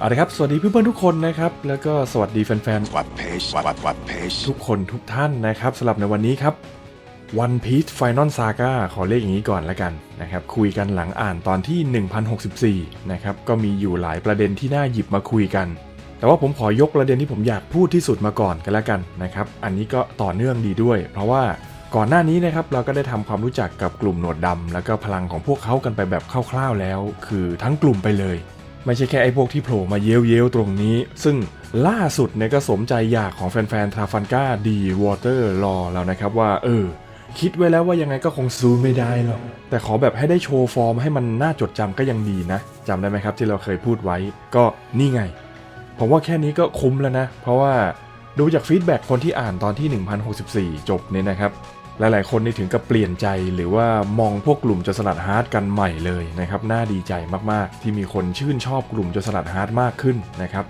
เอาละครับสวัสดีเพื่อนๆทุกคนนะครับ แล้วก็สวัสดีแฟนวัดเพจวัดวัดเพจๆทุกคนทุกท่านนะครับสำหรับในวันนี้ครับ One Piece Final Saga ขอเรียกอย่างนี้ก่อนละกันนะครับ คุยกันหลังอ่านตอนที่ 1064 นะครับ ก็มีอยู่หลายประเด็นที่น่าหยิบมาคุยกัน แต่ว่าผมขอยกประเด็นที่ผมอยากพูดที่สุดมาก่อนกันละกันนะครับ อันนี้ก็ต่อเนื่องดีด้วย เพราะว่าก่อนหน้านี้นะครับเราก็ได้ทำความรู้จักกับกลุ่มหนวดดำแล้วก็พลังของพวกเขากันไปแบบคร่าวๆแล้ว คือทั้งกลุ่มไปเลย ไม่ใช่แค่ไอ้พวกที่โผล่มาเย้ยวๆตรงนี้ ซึ่งล่าสุดเนี่ยก็สมใจอยากของแฟนๆทราฟันก้าดีวอเตอร์รอแล้วนะครับว่า เออ คิดไว้แล้วว่ายังไงก็คงซูไม่ได้หรอกแต่ขอแบบให้ได้โชว์ฟอร์มให้มันน่าจดจำก็ยังดีนะจำได้ไหมครับที่เราเคยพูดไว้ก็นี่ไง ผมว่าแค่นี้ก็คุ้มแล้วนะ เพราะว่าดูจากฟีดแบ็กคนที่อ่านตอนที่ 1064 จบเนี่ยนะครับ หลายๆ คนนี่ถึงกับเปลี่ยนใจหรือว่ามองพวกกลุ่มจดสลัดฮาร์ดกันใหม่เลยนะครับ น่าดีใจมากๆ ที่มีคนชื่นชอบกลุ่มจดสลัดฮาร์ดมากขึ้นนะครับ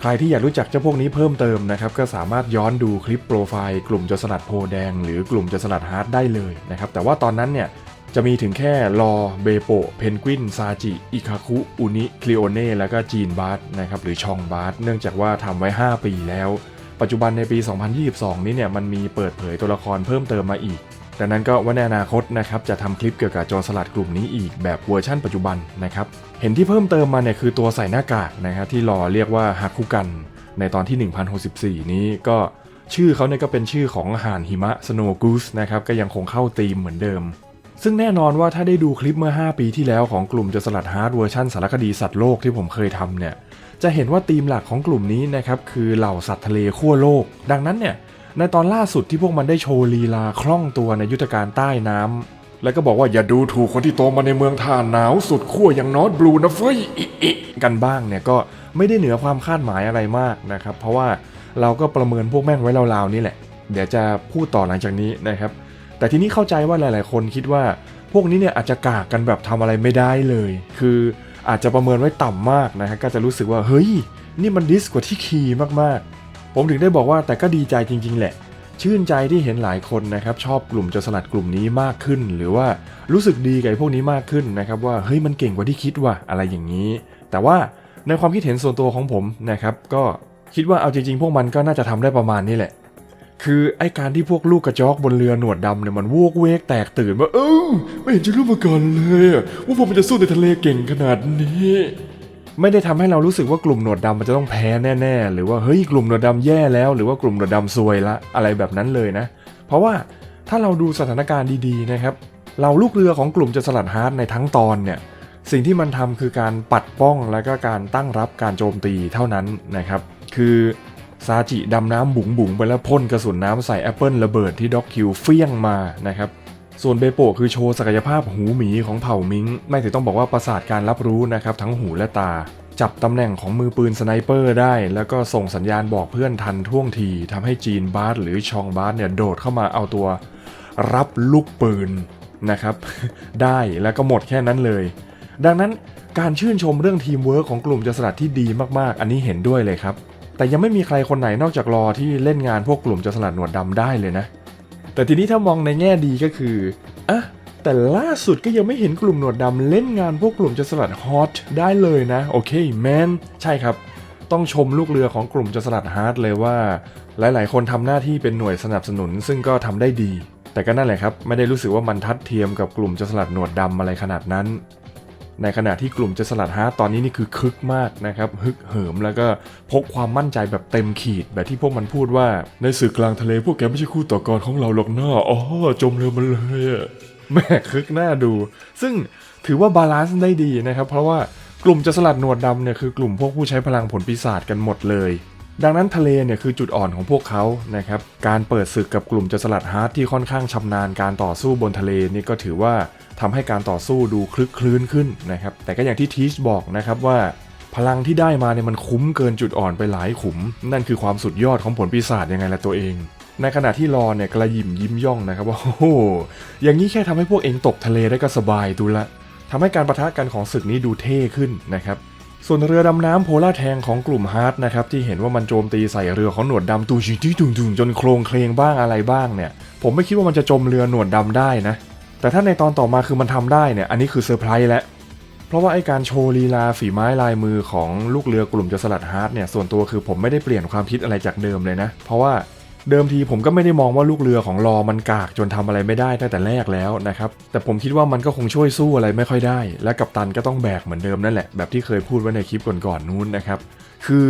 ใครที่อยากรู้จักเจ้าพวกนี้เพิ่มเติมนะครับ ก็สามารถย้อนดูคลิปโปรไฟล์กลุ่มจดสลัดโพแดง หรือกลุ่มจดสลัดฮาร์ดได้เลยนะครับ แต่ว่าตอนนั้นเนี่ยจะมีถึงแค่รอเบโป เพนกวิน ซาจิ อิคาคุ อุนิ คลิโอเน่ แล้วก็จีนบาร์สนะครับ หรือชองบาร์สเนื่องจากว่าทำไว้ 5 ปีแล้ว ปัจจุบันในปี 2022 นี้เนี่ยมันมีเปิดเผยตัวละครเพิ่มเติมมาอีกดังนั้นก็ว่าในอนาคตนะครับจะทำคลิปเกี่ยวกับโจรสลัดกลุ่มนี้อีกแบบเวอร์ชั่นปัจจุบันนะครับเห็นที่เพิ่มเติมมาเนี่ยคือตัวใส่หน้ากากนะครับที่รอเรียกว่าฮักคุกัน ในตอนที่ 1064 นี้ก็ชื่อเขาเนี่ยก็เป็นชื่อของห่านหิมะสโนว์กูสนะครับก็ยังคงเข้าธีมเหมือนเดิม ซึ่งแน่นอนว่าถ้าได้ดูคลิปเมื่อ 5 ปีที่แล้วของกลุ่มโจรสลัดฮาร์ดเวอร์ชันสารคดีสัตว์โลกที่ผมเคยทำเนี่ย จะเห็นว่าธีมหลักของกลุ่มนี้นะครับคือเหล่าสัตว์ทะเลขั้วโลก ดังนั้นเนี่ยในตอนล่าสุดที่พวกมันได้โชว์ลีลาคล่องตัวในยุทธการใต้น้ำแล้วก็บอกว่าอย่าดูถูกคนที่โตมาในเมืองท่าหนาวสุดขั้วอย่างนอตบลูนะเฟ้ยอิอิกันบ้างเนี่ยก็ไม่ได้เหนือความคาดหมายอะไรมากนะครับเพราะว่าเราก็ประเมินพวกแม่งไว้ราวๆนี่แหละ เดี๋ยวจะพูดต่อหลังจากนี้นะครับ แต่ทีนี้เข้าใจว่าหลาย ๆ คนคิดว่า พวกนี้เนี่ยอาจจะกากกันแบบทำอะไรไม่ได้เลย คือ อาจจะประเมินไว้ต่ำมากนะฮะก็จะรู้สึกว่าเฮ้ย นี่มันดิสกว่าที่คีย์มากๆ ผมถึงได้บอกว่าแต่ก็ดีใจจริง ๆ แหละ ชื่นใจที่เห็นหลายคนนะครับชอบกลุ่มโจรสลัดกลุ่มนี้มากขึ้น หรือว่ารู้สึกดีกับพวกนี้มากขึ้นนะครับว่าเฮ้ยมันเก่งกว่าที่คิดว่ะอะไรอย่างนี้ แต่ว่าในความคิดเห็นส่วนตัวของผมนะครับก็คิดว่าเอาจริงๆ พวกมันก็น่าจะทำได้ประมาณนี้แหละ คือไอการที่พวกลูกกระจอกบนเรือหนวดดำเนี่ยมันวกเวกแตกตื่นว่าเออไม่เห็นจะรู้มาก่อนเลยว่าพวกมันจะสู้ในทะเลเก่งขนาดนี้ ไม่ได้ทำให้เรารู้สึกว่ากลุ่มหนวดดำมันจะต้องแพ้แน่ๆ หรือว่าเฮ้ยกลุ่มหนวดดำแย่แล้ว หรือว่ากลุ่มหนวดดำซวยละอะไรแบบนั้นเลยนะ เพราะว่าถ้าเราดูสถานการณ์ดีๆนะครับเราลูกเรือของกลุ่มจะสลัดฮาร์ดในทั้งตอนเนี่ยสิ่งที่มันทำคือการปัดป้องและก็การตั้งรับการโจมตีเท่านั้นนะครับ คือ ซาจิดำน้ำบุ๋งบุ๋งไปแล้วพ่นกระสุนน้ำใส่แอปเปิลระเบิดที่ด็อกคิวเฟี้ยงมานะครับส่วนเบโปะคือโชว์ศักยภาพหูหมีของเผ่ามิงไม่ถึงต้องบอกว่าประสาทการรับรู้นะครับทั้งหูและตา จับตำแหน่งของมือปืนสไนเปอร์ได้ แล้วก็ส่งสัญญาณบอกเพื่อนทันท่วงทีทำให้จีนบาสหรือชองบาสเนี่ยโดดเข้ามาเอาตัว รับลูกปืนนะครับ ได้แล้วก็หมดแค่นั้นเลย ดังนั้นการชื่นชมเรื่องทีมเวิร์กของกลุ่มจดสลัดที่ดีมากๆ อันนี้เห็นด้วยเลยครับ แต่ยังไม่มีใครคนไหนนอกจากรอที่เล่นงานพวกกลุ่มจดสลัดหนวดดำได้เลยนะ แต่ทีนี้ถ้ามองในแง่ดีก็คืออะแต่ล่าสุดก็ยังไม่เห็นกลุ่มหนวดดำเล่นงานพวกกลุ่มจดสลัดฮอตได้เลยนะ โอเคแมนใช่ครับ ต้องชมลูกเรือของกลุ่มจดสลัดฮาร์ดเลยว่า หลายๆ คนทำหน้าที่เป็นหน่วยสนับสนุน ซึ่งก็ทำได้ดี แต่ก็นั่นแหละครับ ไม่ได้รู้สึกว่ามันทัดเทียมกับกลุ่มจดสลัดหนวดดำอะไรขนาดนั้น ในขณะที่กลุ่มจดสลัดฮาร์ตอนนี้นี่คือคึกมากนะครับฮึกเหิมแล้วก็พกความมั่นใจแบบเต็มขีด แบบที่พวกมันพูดว่า ในสื่อกลางทะเลพวกแกไม่ใช่คู่ต่อกรของเราหรอกน้าอ๋อจมเรือมันเลยอะแม่คึกหน้าดู ซึ่งถือว่าบาลานซ์ได้ดีนะครับ เพราะว่ากลุ่มจดสลัดหนวดดำเนี่ยคือกลุ่มพวกผู้ใช้พลังผลปีศาจกันหมดเลย ดังนั้นทะเลเนี่ยคือจุดอ่อนของพวกเขานะครับ การเปิดศึกกับกลุ่มจดสลัดฮาร์ดที่ค่อนข้างชำนาญการต่อสู้บนทะเลนี่ก็ถือว่าทำให้การต่อสู้ดูคลึกคลื้นขึ้นนะครับ แต่ก็อย่างที่ทีชบอกนะครับว่า พลังที่ได้มาเนี่ยมันคุ้มเกินจุดอ่อนไปหลายขุม นั่นคือความสุดยอดของผลปีศาจยังไงล่ะตัวเอง ในขณะที่รอเนี่ยกระยิมยิ้มย่องนะครับว่าโอ้โหอย่างนี้แค่ทำให้พวกเองตกทะเลได้ก็สบายดูละทำให้การประทะกันของศึกนี้ดูเท่ขึ้นนะครับ ส่วนเรือดำน้ำโพล่าแทงของกลุ่มฮาร์ดนะครับที่เห็นว่ามันโจมตีใส่เรือของหนวดดำตูชิที่ตุงตุงจนโครงเคลงบ้างอะไรบ้างเนี่ย ผมไม่คิดว่ามันจะจมเรือหนวดดำได้นะ แต่ถ้าในตอนต่อมาคือมันทำได้เนี่ยอันนี้คือเซอร์ไพรส์แล้วเพราะว่าไอการโชว์ลีลาฝีไม้ลายมือของลูกเรือกลุ่มจะสลัดฮาร์ดเนี่ยส่วนตัวคือผมไม่ได้เปลี่ยนความคิดอะไรจากเดิมเลยนะ เพราะว่า เดิมทีผมก็ไม่ได้มองว่าลูกเรือของรอมันกากจนทำอะไรไม่ได้ตั้งแต่แรกแล้วนะครับ แต่ผมคิดว่ามันก็คงช่วยสู้อะไรไม่ค่อยได้ และกัปตันก็ต้องแบกเหมือนเดิมนั่นแหละ แบบที่เคยพูดไว้ในคลิปก่อนๆนู้นนะครับ คือ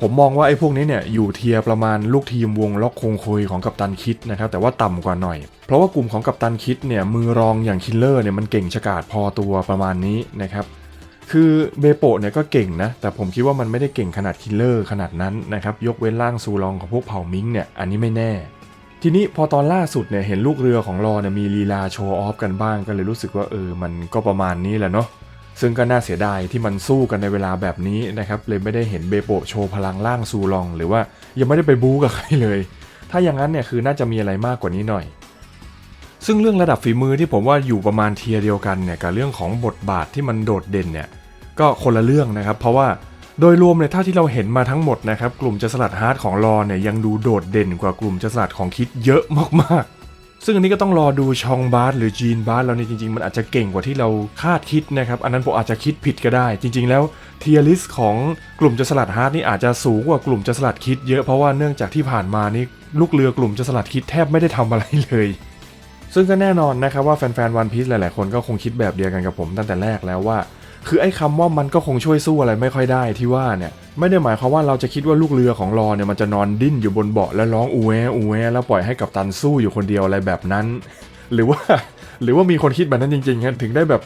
ผมมองว่าไอ้พวกนี้เนี่ยอยู่เทียประมาณลูกทีมวงล็อกคงคุยของกัปตันคิดนะครับ แต่ว่าต่ำกว่าหน่อย เพราะว่ากลุ่มของกัปตันคิดเนี่ยมือรองอย่างคิลเลอร์เนี่ยมันเก่งฉกาจพอตัวประมาณนี้นะครับ คือเบโปะเนี่ยก็เก่งนะ แต่ผมคิดว่ามันไม่ได้เก่งขนาดคิลเลอร์ขนาดนั้นนะครับ ยกเว้นร่างซูลองของพวกเผ่ามิงเนี่ย อันนี้ไม่แน่ ทีนี้พอตอนล่าสุดเนี่ยเห็นลูกเรือของรอเนี่ยมีลีลาโชว์ออฟกันบ้างก็เลยรู้สึกว่าเออ มันก็ประมาณนี้แหละเนาะ ซึ่งก็น่าเสียดายที่มันสู้กันในเวลาแบบนี้นะครับ เลยไม่ได้เห็นเบโปะโชว์พลังล่างซูลอง หรือว่ายังไม่ได้ไปบู๊กับใครเลย ถ้าอย่างนั้นเนี่ยคือน่าจะมีอะไรมากกว่านี้หน่อย ซึ่งเรื่องระดับฝีมือที่ผมว่าอยู่ประมาณเทียร์เดียวกันเนี่ยกับเรื่องของบทบาทที่มันโดดเด่นเนี่ยก็คนละเรื่องนะครับ เพราะว่าโดยรวมเนี่ยเท่าที่เราเห็นมาทั้งหมดนะครับกลุ่มจะสลัดฮาร์ดของรอเนี่ยยังดูโดดเด่นกว่ากลุ่มจะสลัดของคิดเยอะมากๆ ซึ่งอันนี้ก็ต้องรอดูชองบาร์หรือจีนบาร์เราเนี่ยจริงๆ มันอาจจะเก่งกว่าที่เราคาดคิดนะครับอันนั้นผมอาจจะคิดผิดก็ได้ จริง ๆ แล้วเทียริสของกลุ่มจะสลัดฮาร์ดนี่อาจจะสูงกว่ากลุ่มจะสลัดคิดเยอะเพราะว่าเนื่องจากที่ผ่านมานี่ลูกเรือกลุ่มจะสลัดคิดแทบไม่ได้ทำอะไรเลย ซึ่งก็แน่นอนนะครับว่าแฟนๆวันพีซหลายๆคนก็คงคิดแบบเดียวกันกับผมตั้งแต่แรกแล้วว่า คือไอ้คำว่ามันก็คงช่วยสู้อะไรไม่ค่อยได้ที่ว่าเนี่ยไม่ได้หมายความว่าเราจะคิดว่าลูกเรือของรอเนี่ยมันจะนอนดิ้นอยู่บนเบาะแล้วร้องอูแวอูแวแล้วปล่อยให้กับตันสู้อยู่คนเดียวอะไรแบบนั้น หรือว่าหรือว่ามีคนคิดแบบนั้นจริงๆครับถึงได้แบบ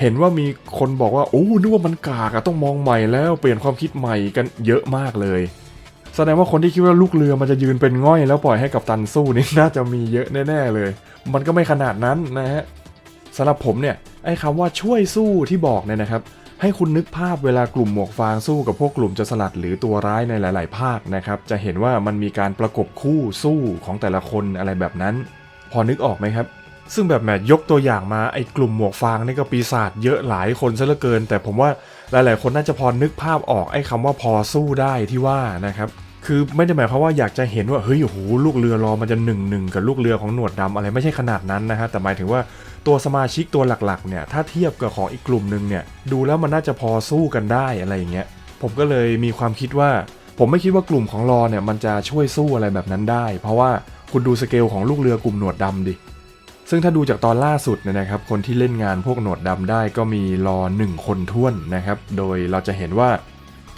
เห็นว่ามีคนบอกว่าโอ้นึกว่ามันกากอะต้องมองใหม่แล้วเปลี่ยนความคิดใหม่กันเยอะมากเลย แสดงว่าคนที่คิดว่าลูกเรือมันจะยืนเป็นง่อยแล้วปล่อยให้กับตันสู้นี่น่าจะมีเยอะแน่ๆเลย มันก็ไม่ขนาดนั้นนะฮะสำหรับผมเนี่ยไอ้คำว่าช่วยสู้ที่บอกเนี่ยนะครับ ให้คุณนึกภาพเวลากลุ่มหมวกฟางสู้กับพวกกลุ่มจะสลัดหรือตัวร้ายในหลาย ๆ ภาคนะครับ จะเห็นว่ามันมีการประกบคู่สู้ของแต่ละคนอะไรแบบนั้น พอนึกออกไหมครับซึ่งแบบแหมยกตัวอย่างมาไอ้กลุ่มหมวกฟางนี่ก็ปีศาจเยอะหลายคนซะเหลือเกิน แต่ผมว่าหลาย ๆ คนน่าจะพอนึกภาพออกไอ้คำว่าพอสู้ได้ที่ว่านะครับ คือไม่ได้หมายความว่าอยากจะเห็นว่าเฮ้ยโอ้โหลูกเรือรอมันจะหนึ่งหนึ่งกับลูกเรือของหนวดดำอะไรไม่ใช่ขนาดนั้นนะฮะแต่หมายถึงว่าตัวสมาชิกตัวหลักๆเนี่ยถ้าเทียบกับของอีกกลุ่มหนึ่งเนี่ยดูแล้วมันน่าจะพอสู้กันได้อะไรอย่างเงี้ยผมก็เลยมีความคิดว่า ผมไม่คิดว่ากลุ่มของรอเนี่ยมันจะช่วยสู้อะไรแบบนั้นได้ เพราะว่าคุณดูสเกลของลูกเรือกลุ่มหนวดดำดิซึ่งถ้าดูจากตอนล่าสุดเนี่ยนะครับคนที่เล่นงานพวกหนวดดำได้ก็มีรอหนึ่งคนท้วนนะครับโดยเราจะเห็นว่า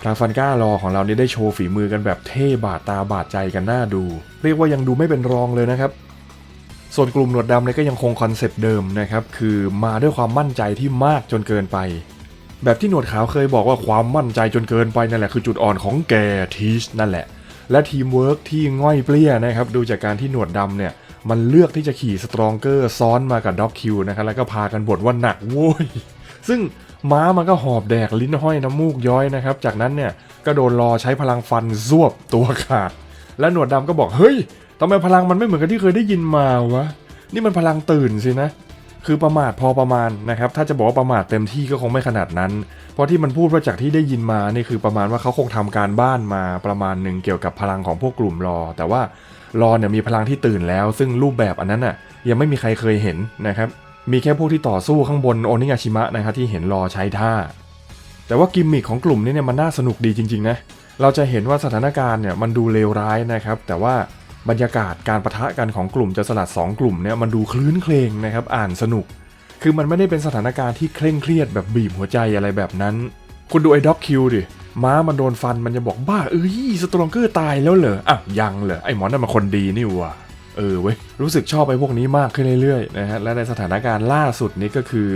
ทราฟันก้ารอของเรานี่ได้โชว์ฝีมือกันแบบเท่บาดตาบาดใจกันน่าดู เรียกว่ายังดูไม่เป็นรองเลยนะครับ ส่วนกลุ่มหนวดดำเนี่ยก็ยังคงคอนเซปต์เดิมนะครับ คือมาด้วยความมั่นใจที่มากจนเกินไป แบบที่หนวดขาวเคยบอกว่าความมั่นใจจนเกินไปนั่นแหละคือจุดอ่อนของแกทีชนั่นแหละ และทีมเวิร์กที่ง่อยเปรี้ยนะครับดูจากการที่หนวดดำเนี่ยมันเลือกที่จะขี่สตรองเกอร์ซ้อนมากับด็อกคิวนะครับแล้วก็พากันบ่นว่าหนักโว้ยซึ่ง ม้ามันก็หอบแดกลิ้นห้อยน้ำมูกย้อยนะครับ จากนั้นเนี่ยก็โดนรอใช้พลังฟันซวบตัวขาด และหนวดดำก็บอกเฮ้ยทำไมพลังมันไม่เหมือนกับที่เคยได้ยินมาวะ นี่มันพลังตื่นสินะ คือประมาทพอประมาณนะครับ ถ้าจะบอกว่าประมาทเต็มที่ก็คงไม่ขนาดนั้น เพราะที่มันพูดว่าจากที่ได้ยินมานี่คือประมาณว่าเขาคงทำการบ้านมาประมาณหนึ่งเกี่ยวกับพลังของพวกกลุ่มรอ แต่ว่ารอเนี่ยมีพลังที่ตื่นแล้ว ซึ่งรูปแบบอันนั้นอะยังไม่มีใครเคยเห็นนะครับ มีแค่พวกที่ต่อสู้ข้างบนโอนิงาชิมะนะครับที่เห็นรอใช้ท่า แต่ว่ากิมมิคของกลุ่มนี้เนี่ยมันน่าสนุกดีจริงๆนะ เราจะเห็นว่าสถานการณ์เนี่ยมันดูเลวร้ายนะครับ แต่ว่าบรรยากาศการประทะกันของกลุ่มจะสลัด 2 กลุ่มเนี่ยมันดูคลื้นเครงนะครับอ่านสนุก คือมันไม่ได้เป็นสถานการณ์ที่เคร่งเครียดแบบบีบหัวใจอะไรแบบนั้น คุณดูไอ้ด็อกคิวดิม้ามันโดนฟันมันจะบอกบ้าเอ้ยสตรองเกอร์ตายแล้วเหรออะยังเหรอไอ้หมอนั่นมันคนดีนี่ว่า เออเว้ยรู้สึกชอบไอ้พวกนี้มากขึ้นเรื่อยๆนะฮะและในสถานการณ์ล่าสุดนี้ก็คือ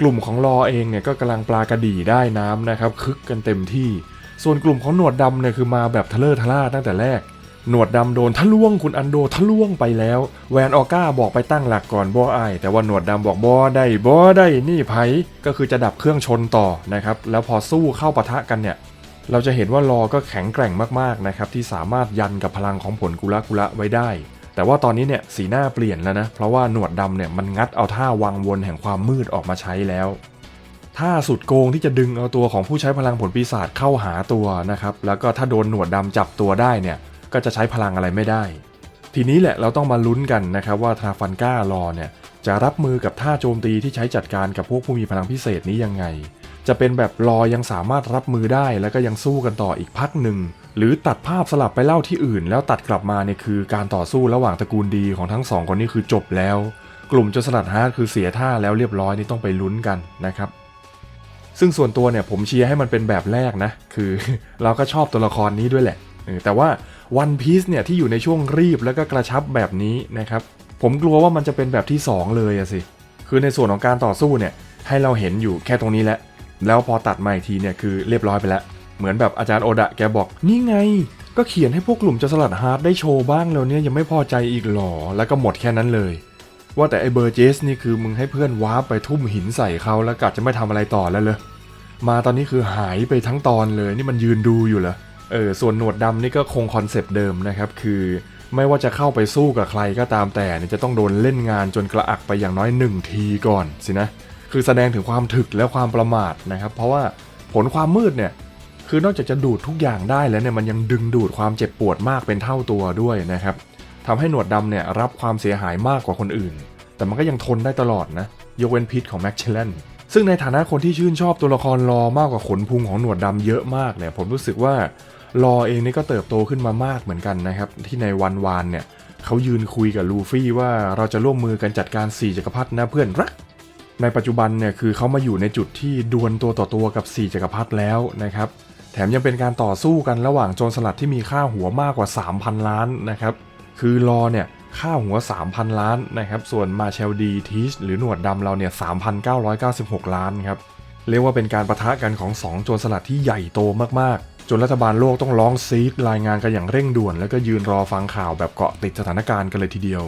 กลุ่มของรอเองเนี่ยก็กำลังปลากระดีได้น้ำนะครับคึกกันเต็มที่ ส่วนกลุ่มของหนวดดำเนี่ยคือมาแบบทะเลอทะล่าตั้งแต่แรก หนวดดำโดนทะลวงคุณอันโดทะลวงไปแล้ว แวนออก้าบอกไปตั้งหลักก่อนบอไอแต่ว่าหนวดดำบอกบอได้บอได้นี่ไผก็คือจะดับเครื่องชนต่อนะครับแล้วพอสู้เข้าปะทะกันเนี่ยเราจะเห็นว่ารอก็แข็งแกร่งมากๆนะครับที่สามารถยันกับพลังของผลกุละกุละไว้ได้ แต่ว่าตอนนี้เนี่ยสีหน้าเปลี่ยนแล้วนะ เพราะว่าหนวดดำเนี่ยมันงัดเอาท่าวังวนแห่งความมืดออกมาใช้แล้วท่าสุดโกงที่จะดึงเอาตัวของผู้ใช้พลังผลปีศาจเข้าหาตัวนะครับ แล้วก็ถ้าโดนหนวดดำจับตัวได้เนี่ย ก็จะใช้พลังอะไรไม่ได้ ทีนี้แหละเราต้องมาลุ้นกันนะครับว่าทราฟันก้ารอเนี่ยจะรับมือกับท่าโจมตีที่ใช้จัดการกับพวกผู้มีพลังพิเศษนี้ยังไง จะเป็นแบบรอยังสามารถรับมือได้แล้วก็ยังสู้กันต่ออีกพักหนึ่ง หรือตัดภาพสลับไปเล่าที่อื่น แล้วตัดกลับมาเนี่ยคือการต่อสู้ระหว่างตระกูลดีของทั้งสองคนนี้คือจบแล้ว กลุ่มโจรสลัดฮาร์ดคือเสียท่าแล้วเรียบร้อยนี่ต้องไปลุ้นกันนะครับซึ่งส่วนตัวเนี่ยผมเชียร์ให้มันเป็นแบบแรกนะ คือเราก็ชอบตัวละครนี้ด้วยแหละแต่ว่า One Piece เนี่ยที่อยู่ในช่วงรีบแล้วก็กระชับแบบนี้นะครับ ผมกลัวว่ามันจะเป็นแบบที่ 2 เลยอะสิ คือในส่วนของการต่อสู้เนี่ยให้เราเห็นอยู่แค่ตรงนี้แหละ แล้วพอตัดมาอีกทีเนี่ยคือเรียบร้อยไปแล้ว เหมือนแบบอาจารย์โอดะแกบอกนี่ไง ก็เขียนให้พวกกลุ่มจะสลัดฮาร์ดได้โชว์บ้างแล้วเนี่ยยังไม่พอใจอีกหรอแล้วก็หมดแค่นั้นเลย ว่าแต่ไอเบอร์เจสนี่คือมึงให้เพื่อนวาร์ปไปทุ่มหินใส่เขาแล้วกะจะไม่ทำอะไรต่อแล้วเลยมาตอนนี้คือหายไปทั้งตอนเลยนี่มันยืนดูอยู่เหรอเออส่วนหนวดดำนี่ก็คงคอนเซปต์เดิมนะครับคือไม่ว่าจะเข้าไปสู้กับใครก็ตามแต่เนี่ยจะต้องโดนเล่นงานจนกระอักไปอย่างน้อยหนึ่งทีก่อนสินะ คือแสดงถึงความถึกและความประมาทนะครับ เพราะว่าผลความมืดเนี่ยคือนอกจากจะดูดทุกอย่างได้แล้วเนี่ยมันยังดึงดูดความเจ็บปวดมากเป็นเท่าตัวด้วยนะครับทำให้หนวดดำเนี่ยรับความเสียหายมากกว่าคนอื่น แต่มันก็ยังทนได้ตลอดนะยกเว้นพิษของแม็กเชลเลนซึ่งในฐานะคนที่ชื่นชอบตัวละครรอมากกว่าขนพุงของหนวดดำเยอะมากเนี่ยผมรู้สึกว่ารอเองนี่ก็เติบโตขึ้นมามากเหมือนกันนะครับ ที่ในวันวานเนี่ยเขายืนคุยกับลูฟี่ว่าเราจะร่วมมือกันจัดการสี่จักรพรรดินะเพื่อนรัก ในปัจจุบันเนี่ยคือเขามาอยู่ในจุดที่ดวลตัวต่อตัวกับ 4จักรพรรดิแล้วนะครับ แถมยังเป็นการต่อสู้กันระหว่างโจรสลัดที่มีค่าหัวมากกว่า 3,000 ล้านนะครับ คือรอเนี่ยค่าหัว 3,000 ล้านนะครับ ส่วนมาเชลดีทีชหรือหนวดดำเราเนี่ย 3,996 ล้านครับ เรียกว่าเป็นการประทะกันของ 2 โจรสลัดที่ใหญ่โตมากๆ จนรัฐบาลโลกต้องร้องซีดรายงานกันอย่างเร่งด่วน แล้วก็ยืนรอฟังข่าวแบบเกาะติดสถานการณ์กันเลยทีเดียว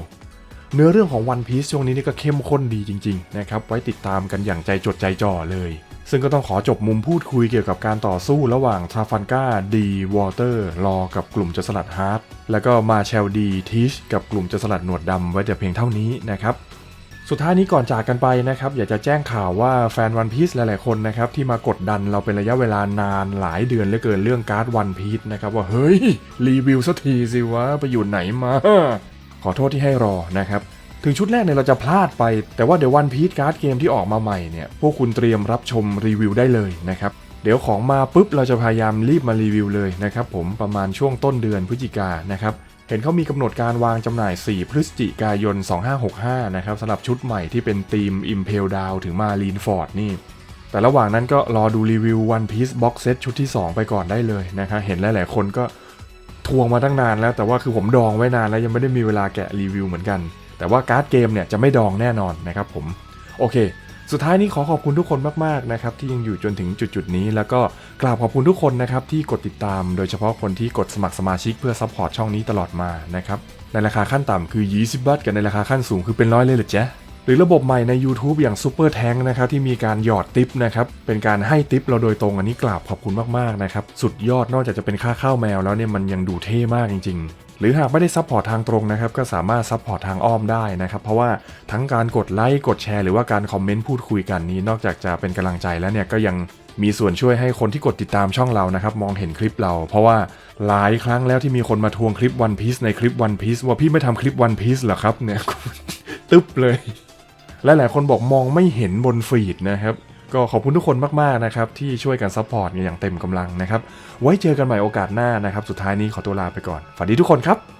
เนื้อเรื่องของ One Piece ช่วงนี้นี่ก็เข้มข้นดีจริงๆนะครับไว้ติดตามกันอย่างใจจดใจจ่อเลย ซึ่งก็ต้องขอจบมุมพูดคุยเกี่ยวกับการต่อสู้ระหว่างทราฟันกาดีวอเตอร์รอกับกลุ่มจรสลัดฮาร์ดแล้วก็มาเชลดีทิชกับกลุ่มจรสลัดหนวดดำไว้แต่เพียงเท่านี้นะครับสุดท้ายนี้ก่อนจากกันไปนะครับอยากจะแจ้งข่าวว่าแฟนวันพี e หลายๆคนนะครับที่มากดดันเราเป็นระยะเวลานานหลายเดือนเหลือเกินเรื่องการ์ดวันพี e นะครับว่าเฮ้ยรีวิวสักทีสิวะไปอยู่ไหนมา อโทษที่ให้รอนะครับ ถึงชุดแรกเนี่ยเราจะพลาดไป แต่ว่าเดี๋ยววันพี e การ์ดเกมที่ออกมาใหม่เนี่ยพวกคุณเตรียมรับชมรีวิวได้เลยนะครับเดี๋ยวของมาปุ๊บเราจะพยายามรีบมารีวิวเลยนะครับผมประมาณช่วงต้นเดือนพฤศจิกายนนะครับเห็นเขามีกำหนดการวางจำหน่าย 4 พฤศจิกายน 2565 นะครับสำหรับชุดใหม่ที่เป็นธีม Impel Down ถึงมาลีนฟอร์ดนี่ แต่ระหว่างนั้นก็รอดูรีวิว One Piece Box Set ชุดที่ 2 ไปก่อนได้เลยนะครับเห็นหลาย ๆ คนก็ ทวงมาตั้งนานแล้วแต่ว่าคือผมดองไว้นานแล้วยังไม่ได้มีเวลาแกะรีวิวเหมือนกัน แต่ว่าการ์ดเกมเนี่ยจะไม่ดองแน่นอนนะครับผมโอเค สุดท้ายนี้ขอขอบคุณทุกคนมากๆนะครับที่ยังอยู่จนถึงจุดๆนี้ แล้วก็กราบขอบคุณทุกคนนะครับที่กดติดตาม โดยเฉพาะคนที่กดสมัครสมาชิกเพื่อซัพพอร์ตช่องนี้ตลอดมานะครับในราคาขั้นต่ำคือ 20 บาทกับในราคาขั้นสูงคือเป็นร้อยเลยหรือจ๊ะ หรือระบบใหม่ใน YouTube อย่าง Super Tank นะครับที่มีการหยอดติปนะครับเป็นการให้ติปเราโดยตรงอันนี้กราบขอบคุณมากๆนะครับสุดยอดนอกจากจะเป็นค่าข้าวแมวแล้วเนี่ยมันยังดูเท่มากจริง ๆหรือหากไม่ได้ซัพพอร์ตทางตรงนะครับก็สามารถซัพพอร์ตทางอ้อมได้นะครับ เพราะว่าทั้งการกดไลค์กดแชร์หรือว่าการคอมเมนต์พูดคุยกันนี้ นอกจากจะเป็นกำลังใจแล้วเนี่ยก็ยังมีส่วนช่วยให้คนที่กดติดตามช่องเรานะครับ มองเห็นคลิปเรา เพราะว่าหลายครั้งแล้วที่มีคนมาทวงคลิป One Piece ในคลิป One Piece ว่าพี่ไม่ทำคลิป One Piece เหรอครับเนี่ยตึ๊บเลย และหลายคนบอกมองไม่เห็นบนฟีดนะครับ ก็ขอบคุณทุกคนมากๆนะครับที่ช่วยกันซัพพอร์ตอย่างเต็มกำลังนะครับ ไว้เจอกันใหม่โอกาสหน้านะครับ สุดท้ายนี้ขอตัวลาไปก่อน ฝันดีทุกคนครับ